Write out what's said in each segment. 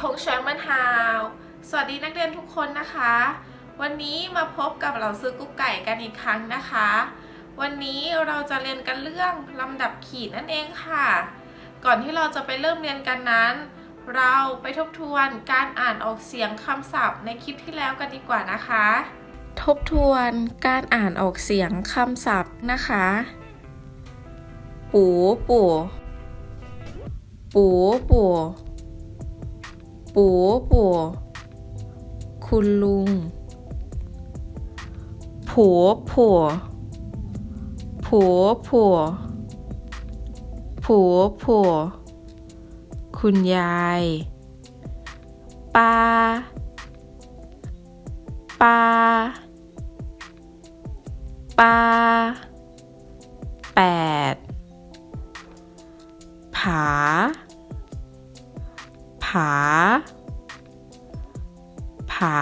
ทงเฉินมันฮาว สวัสดีนักเรียนทุกคนนะคะ วันนี้มาพบกับเราซื้อกุ๊กไก่กันอีกครั้งนะคะ วันนี้เราจะเรียนกันเรื่องลำดับขีดนั่นเองค่ะ ก่อนที่เราจะไปเริ่มเรียนกันนั้น เราไปทบทวนการอ่านออกเสียงคำศัพท์ในคลิปที่แล้วกันดีกว่านะคะ ทบทวนการอ่านออกเสียงคำศัพท์นะคะ ปูปูปูปู ปู่ปู่ คุณลุง ผัวผัว ผัวผัว ผัวผัว คุณยาย ป้า ป้า ป้า แปด ผาา ผา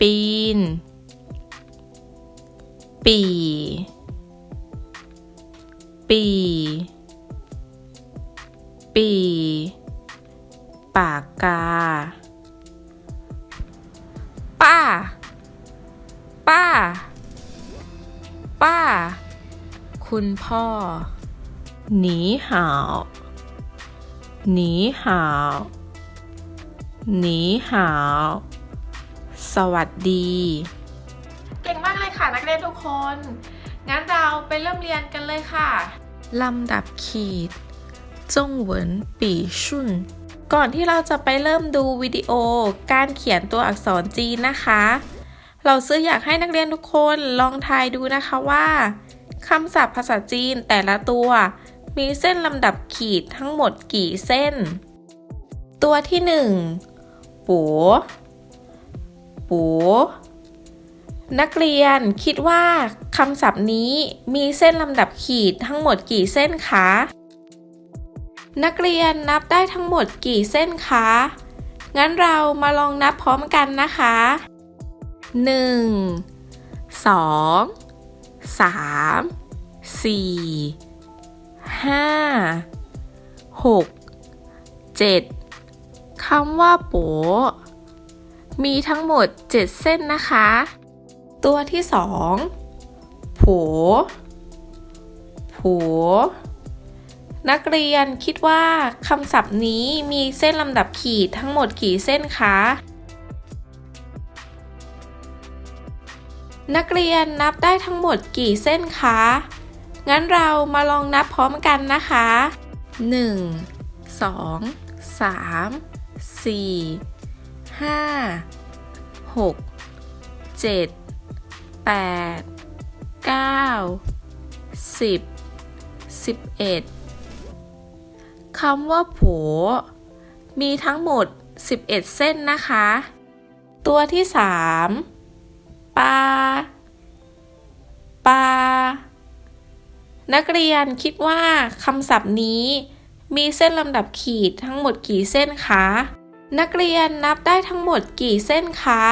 ปีน ปีปี ปี ปากกา ป้า ป้า ป้า คุณพ่อ หนีห่าว หนีห่าวหนีห่าว สวัสดี เก่งมากเลยค่ะนักเรียนทุกคน งั้นเราไปเริ่มเรียนกันเลยค่ะ ลำดับขีดจงเหวินปีชุนก่อนที่เราจะไปเริ่มดูวิดีโอการเขียนตัวอักษรจีนนะคะ เราซื้ออยากให้นักเรียนทุกคนลองทายดูนะคะว่าคำศัพท์ภาษาจีนแต่ละตัว มีเส้นลำดับขีดทั้งหมดกี่เส้น ตัวที่หนึ่งปัวปัวนักเรียนคิดว่าคำศัพท์นี้มีเส้นลำดับขีดทั้งหมดกี่เส้นคะ นักเรียนนับได้ทั้งหมดกี่เส้นคะ งั้นเรามาลองนับพร้อมกันนะคะ 1 2 3 4 5 6 7คำว่าโปมีทั้งหมด 7 เส้นนะคะ ตัวที่2ผัวผัวนักเรียนคิดว่าคำศัพท์นี้มีเส้นลำดับขีดทั้งหมดกี่เส้นคะ นักเรียนนับได้ทั้งหมดกี่เส้นคะ งั้นเรามาลองนับพร้อมกันนะคะ 1 2 3 4 5 6 7 8 9 10 11คำว่าโผมีทั้งหมด 11 เส้นนะคะ ตัวที่ 3 นักเรียนคิดว่าคำศัพท์นี้ มีเส้นลำดับขีดทั้งหมดกี่เส้นคะ นักเรียนนับได้ทั้งหมดกี่เส้นคะ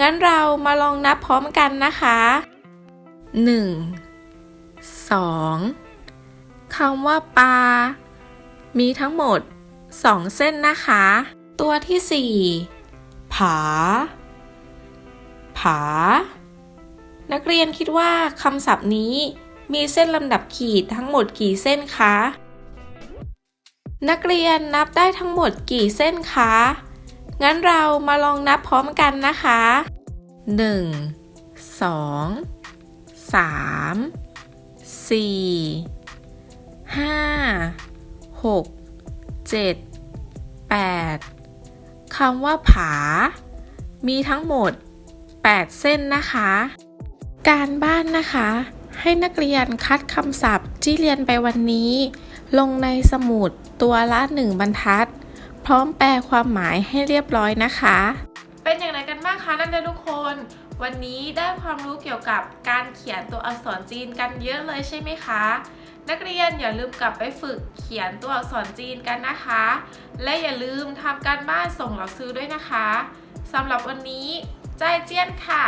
งั้นเรามาลองนับพร้อมกันนะคะ 1 2คำว่าปลา มีทั้งหมด 2 เส้นนะคะ ตัวที่ 4 ผา ผา นักเรียนคิดว่าคำศัพท์นี้ มีเส้นลำดับขีดทั้งหมดกี่เส้นคะ นักเรียนนับได้ทั้งหมดกี่เส้นคะ งั้นเรามาลองนับพร้อมกันนะคะ 1 2 3 4 5 6 7 8 คำว่าผา มีทั้งหมด 8 เส้นนะคะ การบ้านนะคะ ให้นักเรียนคัดคำศัพท์ที่เรียนไปวันนี้ ลงในสมุดตัวละหนึ่งบรรทัด พร้อมแปลความหมายให้เรียบร้อยนะคะ เป็นอย่างไรกันบ้างคะนักเรียนทุกคน วันนี้ได้ความรู้เกี่ยวกับการเขียนตัวอักษรจีนกันเยอะเลยใช่ไหมคะ นักเรียนอย่าลืมกลับไปฝึกเขียนตัวอักษรจีนกันนะคะ และอย่าลืมทำการบ้านส่งเหล่าซื้อด้วยนะคะสำหรับวันนี้ใจายเจี้ยนค่ะ